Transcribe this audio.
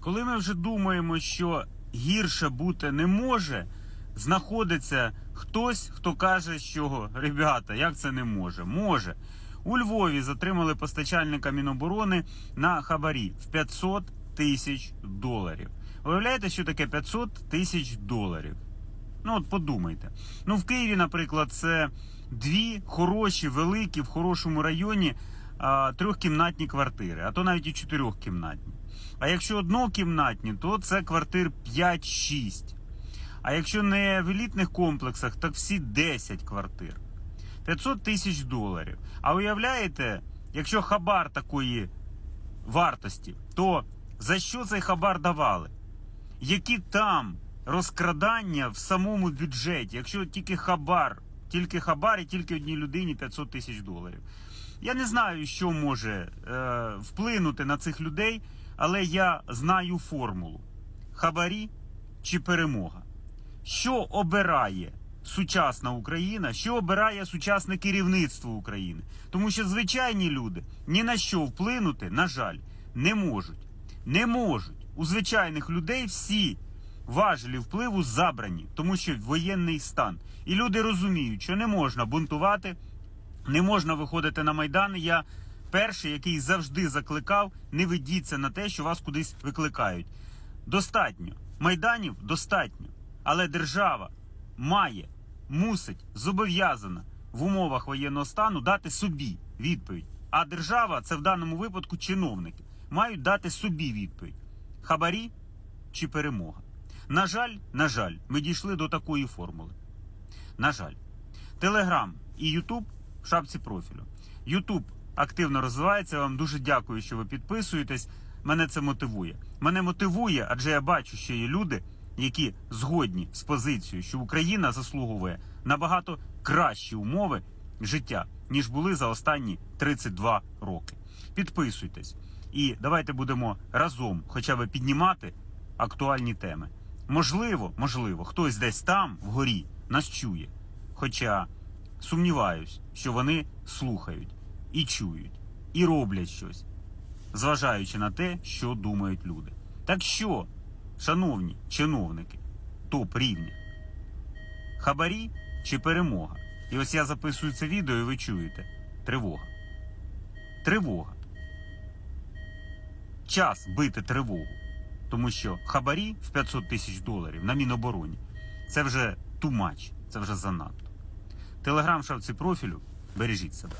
Коли ми вже думаємо, що гірше бути не може, знаходиться хтось, хто каже, що ребята, як це не може? Може. У Львові затримали постачальника Міноборони на хабарі в 500 тисяч доларів. Уявляєте, що таке 500 тисяч доларів? Ну, от подумайте. Ну, в Києві, наприклад, це дві хороші, великі, в хорошому районі трьохкімнатні квартири, а то навіть і чотирьохкімнатні. А якщо однокімнатні, то це квартир 5-6. А якщо не в елітних комплексах, так всі 10 квартир. 500 тисяч доларів. А уявляєте, якщо хабар такої вартості, то за що цей хабар давали? Які там розкрадання в самому бюджеті, якщо тільки хабар, тільки хабар і тільки одній людині 500 тисяч доларів. Я не знаю, що може е, вплинути на цих людей, але я знаю формулу: хабарі чи перемога. Що обирає сучасна Україна, що обирає сучасне керівництво України? Тому що звичайні люди ні на що вплинути, на жаль, не можуть. Не можуть. У звичайних людей всі важелі впливу забрані, тому що воєнний стан. І люди розуміють, що не можна бунтувати, не можна виходити на майдани. Я перший, який завжди закликав, не ведіться на те, що вас кудись викликають. Достатньо. Майданів достатньо. Але держава має, мусить, зобов'язана в умовах воєнного стану дати собі відповідь. А держава, це в даному випадку чиновники, мають дати собі відповідь: хабарі чи перемога. На жаль, на жаль, ми дійшли до такої формули. На жаль, Телеграм і Ютуб в шапці профілю. Ютуб активно розвивається. Вам дуже дякую, що ви підписуєтесь. Мене це мотивує. Мене мотивує, адже я бачу, що є люди, які згодні з позицією, що Україна заслуговує набагато кращі умови життя, ніж були за останні 32 роки. Підписуйтесь і давайте будемо разом, хоча б піднімати актуальні теми. Можливо, можливо, хтось десь там вгорі нас чує. Хоча сумніваюсь, що вони слухають і чують, і роблять щось, зважаючи на те, що думають люди. Так що, шановні чиновники, топ рівня, хабарі чи перемога? І ось я записую це відео, і ви чуєте тривога. Тривога. Час бити тривогу. Тому що хабарі в 500 тисяч доларів на Мінобороні це вже much, це вже занадто. Телеграм шавці профілю. Бережіть себе.